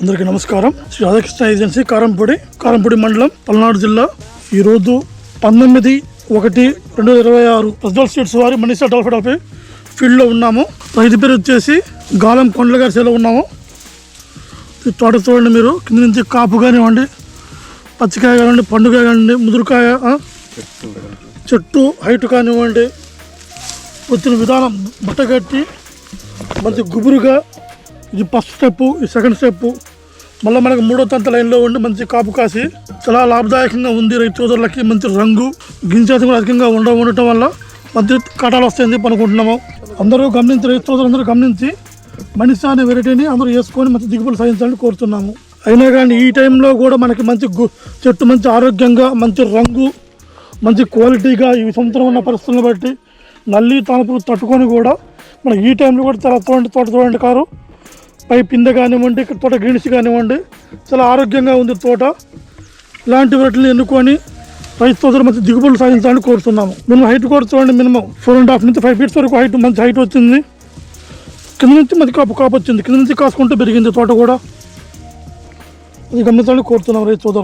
అందరికీ నమస్కారం. శ్రీ రాధాకృష్ణ ఏజెన్సీ కారంపూడి కారంపూడి మండలం పల్నాడు జిల్లా. ఈరోజు పంతొమ్మిది ఒకటి రెండు వేల ఇరవై ఆరు ప్రజ్వల్ స్వీట్స్ వారి మనీషా డెవలప్మెంట్ ఫీల్డ్లో ఉన్నాము. రైతు పేరు వచ్చేసి గాలం కొండల గారి సేలో ఉన్నాము. ఈ తోట చూడండి మీరు. కింద నుంచి కాపు కానివ్వండి పచ్చికాయ కానివ్వండి పండుగ కానివ్వండి ముదురుకాయ చెట్టు హైట్ కానివ్వండి వచ్చిన విధానం బట్ట కట్టి మంచి గుబురుగా ఇది ఫస్ట్ స్టెప్ ఈ సెకండ్ స్టెప్ మళ్ళీ మనకు మూడో తంత లైన్లో ఉండి మంచి కాపు కాసి చాలా లాభదాయకంగా ఉంది రైతు సోదరులకి మంచి రంగు గింజాతి కూడా అధికంగా ఉండ ఉండటం వల్ల మంచి కటాలు వస్తాయని చెప్పి అనుకుంటున్నాము. అందరూ గమనించి రైతు సోదరులందరూ గమనించి మనిషి అనే వెరైటీని అందరూ వేసుకొని మంచి దిగుబడి సాధించాలని కోరుతున్నాము. అయినా కానీ ఈ టైంలో కూడా మనకి మంచి గు చెట్టు మంచి ఆరోగ్యంగా మంచి రంగు మంచి క్వాలిటీగా ఈ సంవత్సరం ఉన్న పరిస్థితులను బట్టి నల్లి తలుపులు తట్టుకొని కూడా మనకి ఈ టైంలో కూడా చాలా చూడండి తోట చూడండి కారు. పై పిందె కానివ్వండి ఇక్కడ తోట గ్రీన్స్ కానివ్వండి చాలా ఆరోగ్యంగా ఉంది తోట. ఇలాంటి వాటిని ఎన్నుకొని రైతు సోదరు మంచి దిగుబడులు సాధించాలని కోరుతున్నాము. మినిమం హైట్ కూడా చూడండి మినిమం ఫోర్ అండ్ హాఫ్ నుంచి ఫైవ్ ఫీట్స్ వరకు హైట్ మంచి హైట్ వచ్చింది. కింద నుంచి మంచి కాపు కాపు వచ్చింది. కింద నుంచి కాసుకుంటూ పెరిగింది తోట కూడా. అది గమనించాలని కోరుతున్నాం రైతు సోదరు